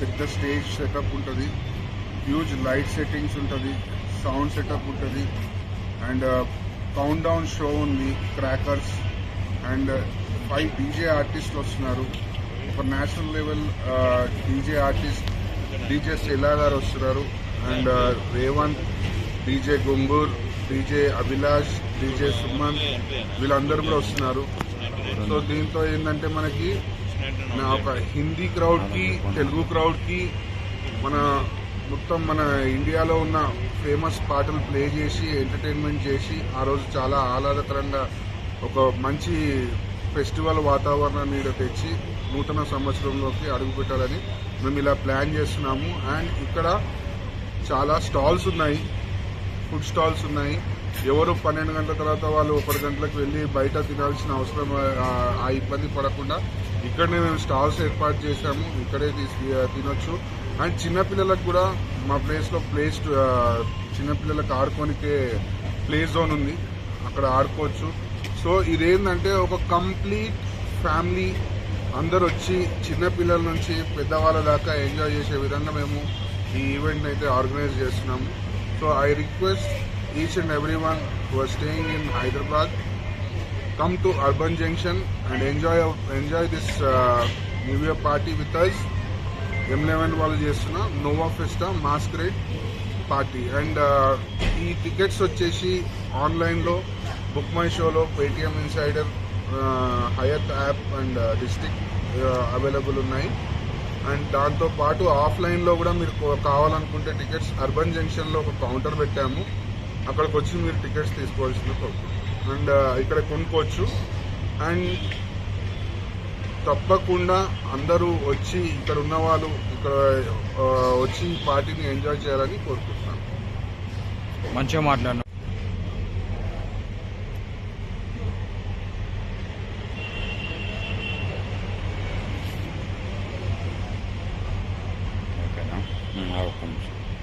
పెద్ద stage setup ఉంటుంది. Huge light settings ఉంటుంది. సౌండ్ సెటప్ ఉంటుంది. అండ్ కౌంట్ డౌన్ షో ఉంది. క్రాకర్స్ అండ్ ఫైవ్ డీజే ఆర్టిస్టులు వస్తున్నారు. ఒక national level DJ artist DJ Sheela గారు వస్తున్నారు. And Revanth DJ Gungoor DJ Abhilash DJ Suman వీళ్ళందరూ కూడా వస్తున్నారు. సో దీంతో ఏంటంటే మనకి నా ఒక హిందీ క్రౌడ్కి తెలుగు క్రౌడ్కి మన మొత్తం మన ఇండియాలో ఉన్న ఫేమస్ పాటలు ప్లే చేసి ఎంటర్టైన్మెంట్ చేసి ఆ రోజు చాలా ఆహ్లాదకరంగా ఒక మంచి ఫెస్టివల్ వాతావరణాన్ని ఈడ తెచ్చి నూతన సంవత్సరంలోకి అడుగుపెట్టాలని మేము ఇలా ప్లాన్ చేస్తున్నాము. అండ్ ఇక్కడ చాలా స్టాల్స్ ఉన్నాయి. ఫుడ్ స్టాల్స్ ఉన్నాయి. ఎవరు పన్నెండు గంటల తర్వాత వాళ్ళు ఒకటి గంటలకు వెళ్ళి బయట తినాల్సిన అవసరం ఆ ఇబ్బంది పడకుండా ఇక్కడనే మేము స్టాల్స్ ఏర్పాటు చేశాము. ఇక్కడే తీసి తినొచ్చు. అండ్ చిన్నపిల్లలకు కూడా మా ప్లేస్లో ప్లేస్ చిన్నపిల్లలకు ఆడుకోనికే ప్లే జోన్ ఉంది. అక్కడ ఆడుకోవచ్చు. సో ఇదేంటంటే ఒక కంప్లీట్ ఫ్యామిలీ అందరు వచ్చి చిన్నపిల్లల నుంచి పెద్దవాళ్ళ దాకా ఎంజాయ్ చేసే విధంగా మేము ఈ ఈవెంట్ అయితే ఆర్గనైజ్ చేస్తున్నాము. So I request each and every one who are staying in Hyderabad. Come to Urban Junction and enjoy enjoy this uh, New Year party with us. M11 వాళ్ళు చేస్తున్న Nova Festa masquerade party and ఈ tickets వచ్చేసి ఆన్లైన్లో book my షోలో Paytm Insider హయత్ app and district available ఉన్నాయి. And దాంతో పాటు ఆఫ్లైన్లో కూడా మీరు కావాలనుకుంటే టికెట్స్ అర్బన్ జంక్షన్లో ఒక కౌంటర్ పెట్టాము. అక్కడికి వచ్చి మీరు టికెట్స్ తీసుకోవాల్సింది కోరుకుంటున్నాను అండ్ ఇక్కడ కొనుక్కోవచ్చు. అండ్ తప్పకుండా అందరూ వచ్చి ఇక్కడ ఉన్న వాళ్ళు ఇక్కడ వచ్చి పార్టీని ఎంజాయ్ చేయాలని కోరుకుంటున్నాను. మంచిగా మాట్లాడినా ఓకేనా?